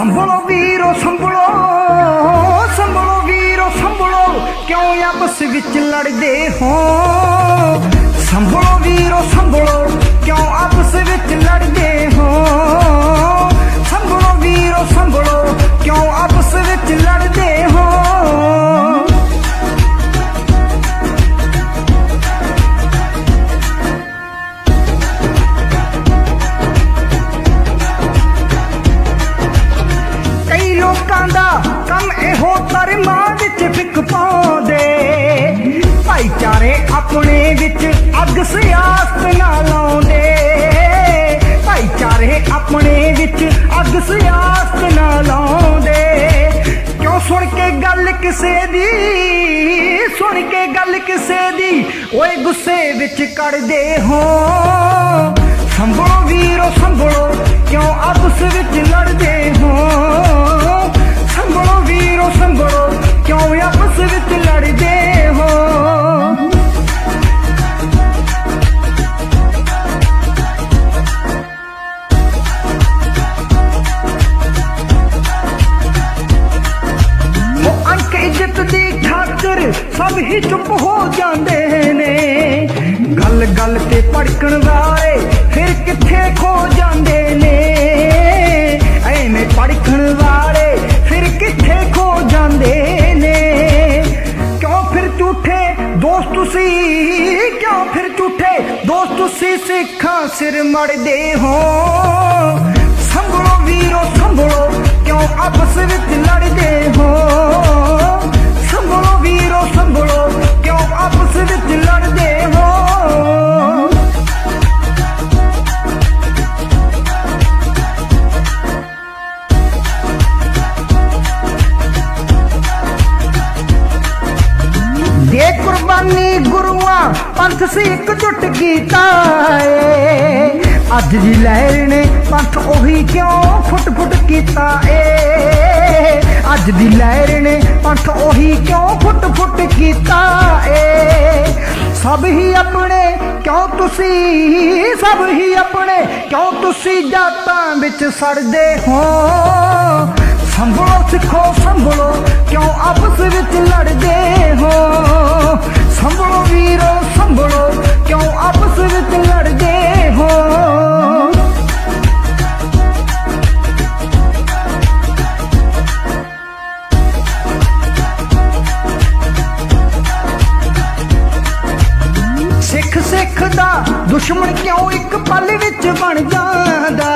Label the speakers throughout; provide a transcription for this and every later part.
Speaker 1: ਸੰਭਲੋ ਵੀਰੋ ਸੰਭਲੋ ਸੰਭਲੋ ਵੀਰੋ ਸੰਭਲੋ। ਕਿਉਂ ਆਪਸ ਵਿੱਚ ਲੜਦੇ ਹੋ? ਸੰਭਲੋ ਵੀਰੋ ਸੰਭਲੋ। ਵਿੱਚ ਪਾਉਂਦੇ। ਭਾਈਚਾਰੇ ਆਪਣੇ ਵਿੱਚ ਅੱਗ ਸਿਆਸਤ ਨਾ ਲਾਉਂਦੇ। ਭਾਈਚਾਰੇ ਆਪਣੇ ਵਿੱਚ ਅੱਗ ਸਿਆਸਤ ਨਾ ਲਾਉਂਦੇ। ਕਿਉਂ ਸੁਣ ਕੇ ਗੱਲ ਕਿਸੇ ਦੀ? ਸੁਣ ਕੇ ਗੱਲ ਕਿਸੇ ਦੀ? ਓਏ ਗੁੱਸੇ ਵਿੱਚ ਕੱਢਦੇ ਹੋ। ਸੰਭਲੋ ਵੀਰੋ, ਸੰਭਲੋ। ਕਿਉਂ ਆਪਸ ਵਿੱਚ ਸਭ ਹੀ ਚੁੱਪ ਹੋ ਜਾਂਦੇ ਨੇ। ਗੱਲ ਗੱਲ ਤੇ ਭੜਕਣ ਵਾਲੇ ਫਿਰ ਕਿੱਥੇ ਖੋ ਜਾਂਦੇ ਨੇ? ਐਵੇਂ ਭੜਕਣ ਵਾਲੇ ਫਿਰ ਕਿੱਥੇ ਖੋ ਜਾਂਦੇ ਨੇ? ਕਿਉਂ ਫਿਰ ਝੂਠੇ ਦੋਸਤ ਤੁਸੀਂ? ਕਿਉਂ ਫਿਰ ਝੂਠੇ ਦੋਸਤ ਤੁਸੀਂ ਸਿੱਖਾਂ ਸਿਰ ਮੜਦੇ ਹੋ? ਸੰਭਲੋ ਵੀਰੋ, ਸੰਭਲੋ, ਕਿਉਂ ਆਪਸ ਵਿੱਚ ਲੜਦੇ ਦੇ ਕੁਰਬਾਨੀ ਗੁਰੂਆਂ ਪੰਥ ਸੀ ਇੱਕ ਜੁੱਟ ਕੀਤਾ ਏ, ਅੱਜ ਦੀ ਲਹਿਰ ਨੇ ਪੰਥ ਉਹੀ ਕਿਉਂ ਫੁੱਟ ਫੁੱਟ ਕੀਤਾ ਏ? ਅੱਜ ਦੀ ਲਹਿਰ ਨੇ ਪੰਥ ਉਹੀ ਕਿਉਂ ਫੁੱਟ ਫੁੱਟ ਕੀਤਾ ਏ? ਸਭ ਹੀ ਆਪਣੇ, ਕਿਉਂ ਤੁਸੀਂ ਸਭ ਹੀ ਆਪਣੇ, ਕਿਉਂ ਤੁਸੀਂ ਜਾਤਾਂ ਵਿੱਚ ਸੜਦੇ ਹੋ? ਸੰਭਲੋ ਸਿੱਖੋ, ਸੰਭਲੋ, ਕਿਉਂ ਆਪਸ ਵਿੱਚ ਦਾ ਦੁਸ਼ਮਣ ਕਿਉਂ ਇੱਕ ਪਲ ਵਿੱਚ ਬਣ ਜਾਂਦਾ?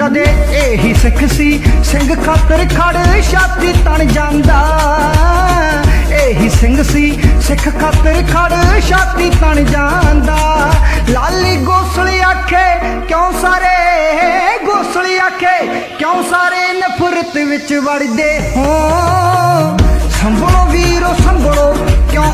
Speaker 1: ਕਦੇ ਇਹੀ ਸਿੱਖ ਸੀ, ਸਿੰਘ ਖਾਤਰ ਖੜ ਛਾਤੀ ਤਣ ਜਾਂਦਾ। ਇਹੀ ਸਿੰਘ ਸੀ, ਸਿੱਖ ਖਾਤਰ ਖੜ ਛਾਤੀ ਤਣ ਜਾਂਦਾ। ਲਾਲੀ ਗੋਸਲੀ ਆਖੇ, ਕਿਉਂ ਸਾਰੇ ਗੋਸਲੀ ਆਖੇ? ਕਿਉਂ ਸਾਰੇ ਨਫ਼ਰਤ ਵਿੱਚ ਵੜਦੇ ਹੋ? ਸੰਭਲੋ ਵੀਰੋ, ਸੰਭਲੋ, ਕਿਉਂ